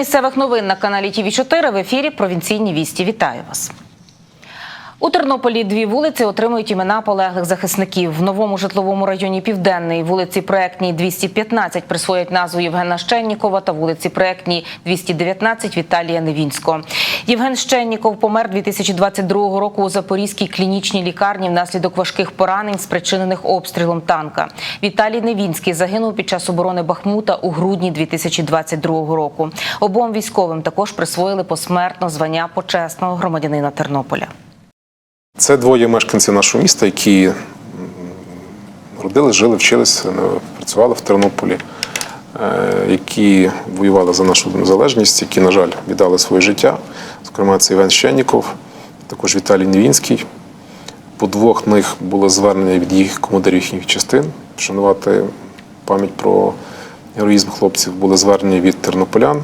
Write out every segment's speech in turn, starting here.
Місцевих новин на каналі ТВ 4 в ефірі Провінційні вісті. Вітаю вас. У Тернополі дві вулиці отримують імена полеглих захисників. В новому житловому районі Південний вулиці Проектній 215 присвоять назву Євгена Щеннікова та вулиці Проектній 219 Віталія Невінського. Євген Щенніков помер 2022 року у Запорізькій клінічній лікарні внаслідок важких поранень, спричинених обстрілом танка. Віталій Невінський загинув під час оборони Бахмута у грудні 2022 року. Обом військовим також присвоїли посмертно звання почесного громадянина Тернополя. Це двоє мешканців нашого міста, які м, родились, жили, вчилися, е, працювали в Тернополі, е, які воювали за нашу незалежність, які, на жаль, віддали своє життя. Зокрема, це Іван Щенніков, також Віталій Невінський. По двох них було звернення від їх командирів їхніх частин. Вшанувати пам'ять про героїзм хлопців були звернення від тернополян.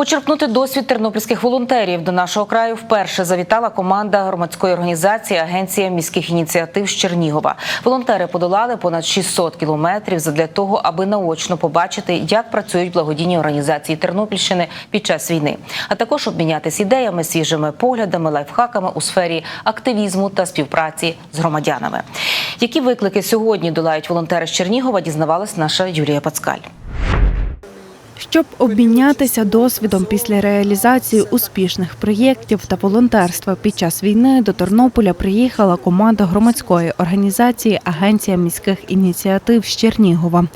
Почерпнути досвід тернопільських волонтерів до нашого краю вперше завітала команда громадської організації Агенція міських ініціатив з Чернігова. Волонтери подолали понад 600 кілометрів задля того, аби наочно побачити, як працюють благодійні організації Тернопільщини під час війни, а також обмінятися ідеями, свіжими поглядами, лайфхаками у сфері активізму та співпраці з громадянами. Які виклики сьогодні долають волонтери з Чернігова, дізнавалась наша Юлія Пацкаль. Щоб обмінятися досвідом після реалізації успішних проєктів та волонтерства під час війни до Тернополя приїхала команда громадської організації Агенція міських ініціатив з Чернігова.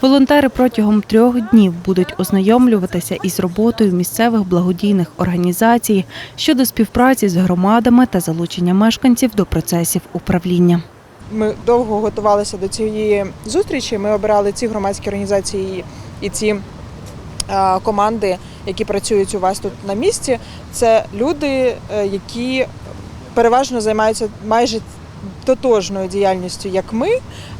Волонтери протягом трьох днів будуть ознайомлюватися із роботою місцевих благодійних організацій щодо співпраці з громадами та залучення мешканців до процесів управління. Ми довго готувалися до цієї зустрічі. Ми обирали ці громадські організації і ці команди, які працюють у вас тут на місці. Це люди, е, які переважно займаються майже тотожною діяльністю, як ми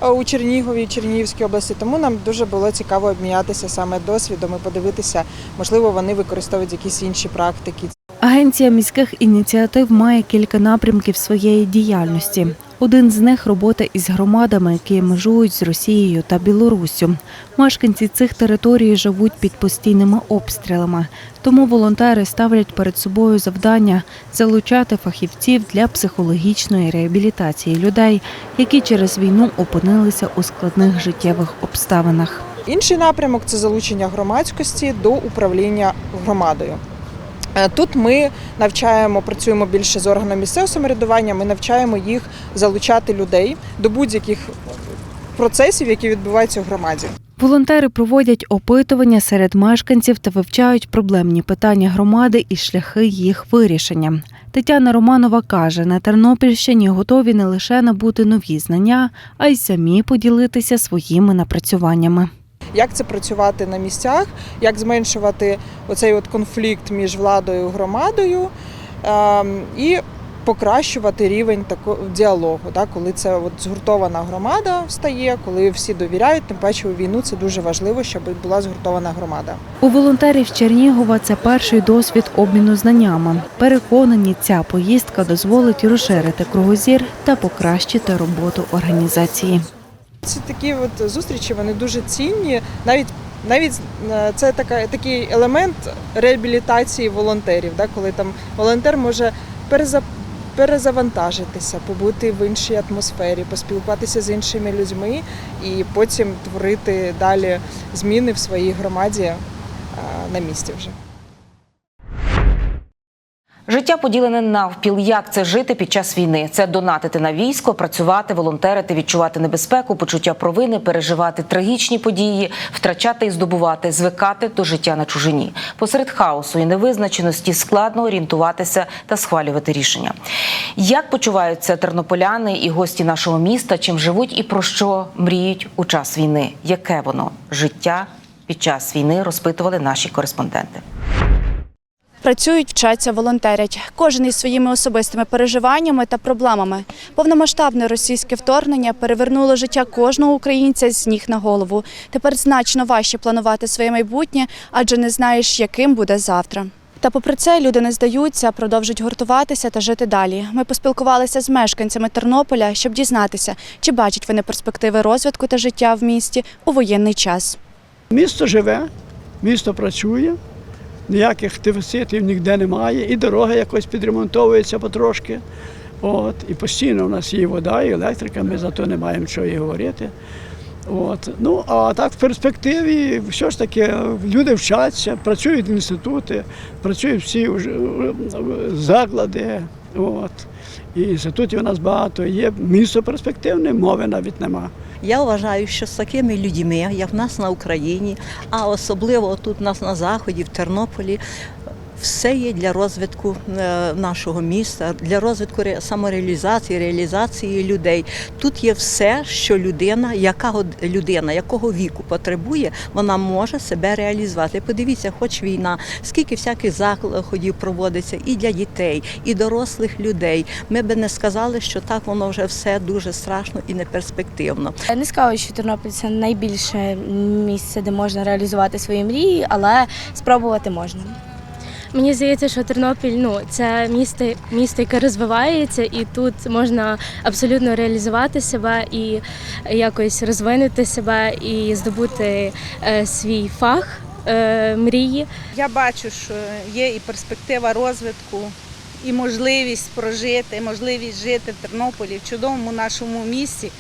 е, у Чернігові, Чернігівській області. Тому нам дуже було цікаво обмінятися саме досвідом і подивитися, можливо, вони використовують якісь інші практики. Агенція міських ініціатив має кілька напрямків своєї діяльності. Один з них робота із громадами, які межують з Росією та Білоруссю. Мешканці цих територій живуть під постійними обстрілами, тому волонтери ставлять перед собою завдання залучати фахівців для психологічної реабілітації людей, які через війну опинилися у складних життєвих обставинах. Інший напрямок це залучення громадськості до управління громадою. Е, Тут ми навчаємо, працюємо більше з органами місцевого самоврядування. Ми навчаємо їх залучати людей до будь-яких процесів, які відбуваються в громаді. Волонтери проводять опитування серед мешканців та вивчають проблемні питання громади і шляхи їх вирішення. Тетяна Романова каже, на Тернопільщині готові не лише набути нові знання, а й самі поділитися своїми напрацюваннями. Як це працювати на місцях, як зменшувати оцей от конфлікт між владою і громадою ем, і покращувати рівень діалогу, да, коли це от згуртована громада стає, коли всі довіряють, тим паче у війну це дуже важливо, щоб була згуртована громада. У волонтерів Чернігова це перший досвід обміну знаннями. Переконані, ця поїздка дозволить розширити кругозір та покращити роботу організації. Ці такі от зустрічі вони дуже цінні. Навіть навіть е, це така, такий елемент реабілітації волонтерів, да, коли там волонтер може переза, перезавантажитися, побути в іншій атмосфері, поспілкуватися з іншими людьми і потім творити далі зміни в своїй громаді е, на місці вже. Життя поділене навпіл. Як це жити під час війни? Це донатити на військо, працювати, волонтерити, відчувати небезпеку, почуття провини, переживати трагічні події, втрачати і здобувати, звикати до життя на чужині. Посеред хаосу і невизначеності складно орієнтуватися та схвалювати рішення. Як почуваються тернополяни і гості нашого міста? Чим живуть і про що мріють у час війни? Яке воно життя під час війни? Розпитували наші кореспонденти. Працюють, вчаться, волонтерять. Кожен із своїми особистими переживаннями та проблемами. Повномасштабне російське вторгнення перевернуло життя кожного українця з ніг на голову. Тепер значно важче планувати своє майбутнє, адже не знаєш, яким буде завтра. Та попри це люди не здаються, продовжують гуртуватися та жити далі. Ми поспілкувалися з мешканцями Тернополя, щоб дізнатися, чи бачать вони перспективи розвитку та життя в місті у воєнний час. Місто живе, Місто працює, ніяких дефіцитів ніде немає, і дорога якось підремонтовується потрошки. От, і постійно у нас є вода, і електрика, ми за то не маємо чого і говорити. От. Ну, а так в перспективі все ж таки люди вчаться, працюють інститути, працюють всі вже, е, заклади. От. І інститутів у нас багато є. Місто перспективне, мови навіть нема. Я вважаю, що з такими людьми, як в нас на Україні, а особливо тут у нас на Заході, в Тернополі, все є для розвитку е, нашого міста, для розвитку ре- самореалізації, реалізації людей. Тут є все, що людина, яка людина, якого віку потребує, вона може себе реалізувати. Подивіться, хоч війна, скільки всяких заходів проводиться і для дітей, і дорослих людей. Ми би не сказали, що так воно вже все дуже страшно і неперспективно. Я Не скажу, що Тернопіль це найбільше місце, де можна реалізувати свої мрії, але спробувати можна. Мені здається, що Тернопіль ну це місто, місто, яке розвивається, і тут можна абсолютно реалізувати себе і якось розвинути себе і здобути е, свій фах е, мрії. Я бачу, що є і перспектива розвитку, і можливість прожити, можливість жити в Тернополі, в чудовому нашому місті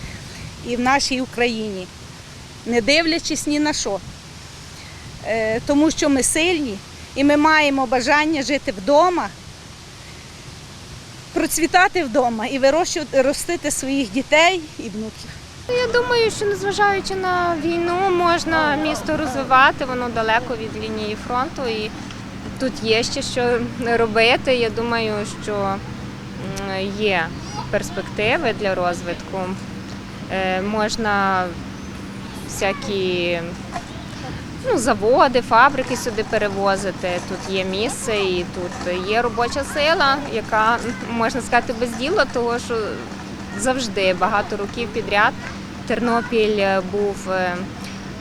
і в нашій Україні, не дивлячись ні на що. Е, Тому що ми сильні і ми маємо бажання жити вдома, процвітати вдома і вирощувати ростити своїх дітей і внуків. Я думаю, що незважаючи на війну, можна місто розвивати, воно далеко від лінії фронту, і тут є ще що робити. Я думаю, що є перспективи для розвитку. Е, Можна всякі ну, заводи, фабрики сюди перевозити. Тут є місце і тут є робоча сила, яка можна сказати без діла, того що завжди багато років підряд Тернопіль е, був е,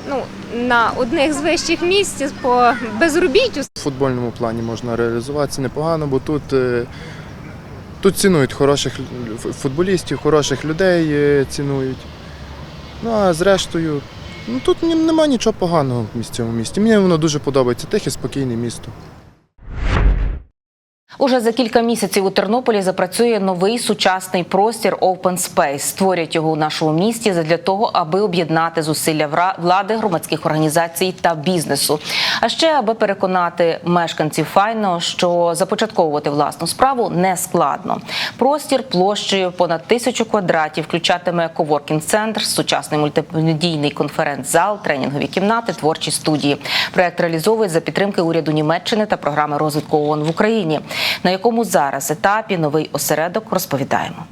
ну, на одних з вищих місць по безробіттю. В футбольному плані можна реалізуватися непогано, бо тут, е, тут цінують хороших футболістів, хороших людей цінують. Ну а зрештою, ну тут ні- нема нічого поганого в цьому місті. Мені воно дуже подобається, тихе, спокійне місто. Уже за кілька місяців у Тернополі запрацює новий сучасний простір Open Space. Створять його у нашому місті для того, аби об'єднати зусилля влади, громадських організацій та бізнесу. А ще аби переконати мешканців файно, що започатковувати власну справу не складно. Простір площею понад тисячу квадратів включатиме коворкінг-центр, сучасний мультимедійний конференц-зал, тренінгові кімнати, творчі студії. Проект реалізовують за підтримки уряду Німеччини та програми розвитку ООН в Україні, на якому зараз етапі новий осередок розповідаємо.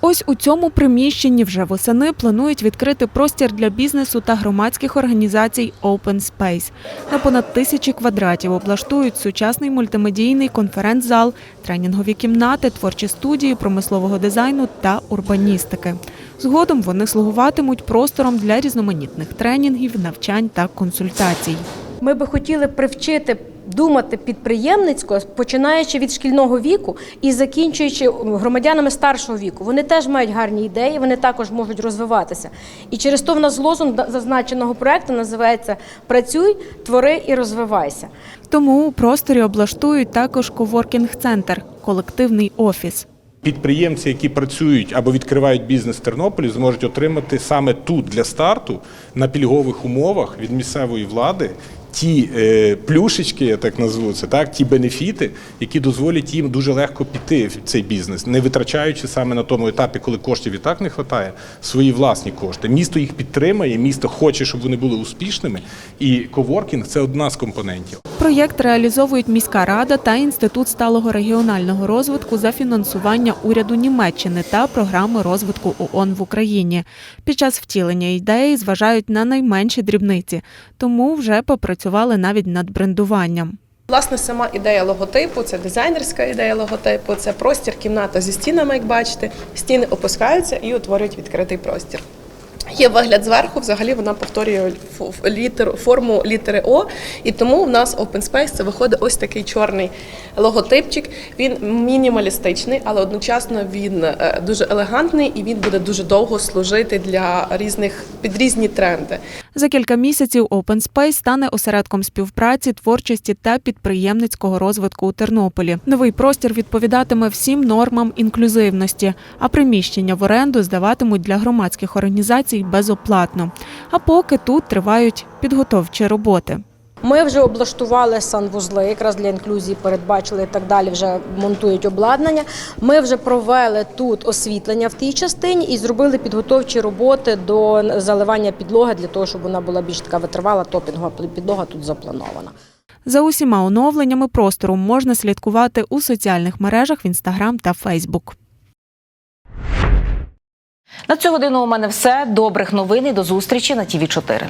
Ось у цьому приміщенні вже восени планують відкрити простір для бізнесу та громадських організацій Open Space. На понад тисячі квадратів облаштують сучасний мультимедійний конференц-зал, тренінгові кімнати, творчі студії промислового дизайну та урбаністики. Згодом вони слугуватимуть простором для різноманітних тренінгів, навчань та консультацій. Ми би хотіли привчити думати підприємницько, починаючи від шкільного віку і закінчуючи громадянами старшого віку. Вони теж мають гарні ідеї, вони також можуть розвиватися. І через то в нас лозунг зазначеного проекту називається Працюй, твори і розвивайся. Тому у просторі облаштують також коворкінг-центр, колективний офіс. Підприємці, які працюють або відкривають бізнес в Тернополі, зможуть отримати саме тут для старту на пільгових умовах від місцевої влади ті е, плюшечки, я так назву це, так, ті бенефіти, які дозволять їм дуже легко піти в цей бізнес, не витрачаючи саме на тому етапі, коли коштів і так не вистачає, свої власні кошти. Місто їх підтримає, місто хоче, щоб вони були успішними, і коворкінг це одна з компонентів. Проєкт реалізовують міська рада та інститут сталого регіонального розвитку за фінансування уряду Німеччини та програми розвитку ООН в Україні. Під час втілення ідеї зважають на найменші дрібниці, тому вже попрацювали навіть над брендуванням. Власне, сама ідея логотипу це дизайнерська ідея логотипу, це простір, кімната зі стінами, як бачите. Стіни опускаються і утворюють відкритий простір. Є вигляд зверху, взагалі вона повторює літеру, форму літери О, і тому в нас Open Space це виходить ось такий чорний логотипчик. Він мінімалістичний, але одночасно він е, дуже елегантний і він буде дуже довго служити для різних під різні тренди. За кілька місяців Open Space стане осередком співпраці, творчості та підприємницького розвитку у Тернополі. Новий простір відповідатиме всім нормам інклюзивності, а приміщення в оренду здаватимуть для громадських організацій безоплатно. А поки тут тривають підготовчі роботи. Ми вже облаштували санвузли, якраз для інклюзії передбачили і так далі. Вже монтують обладнання. Ми вже провели тут освітлення в тій частині і зробили підготовчі роботи до заливання підлоги для того, щоб вона була більш така витривала. Топінгова підлога тут запланована. За усіма оновленнями простору можна слідкувати у соціальних мережах в Інстаграм та Фейсбук. На цю годину у мене все. Добрих новин і до зустрічі на ТІВІ 4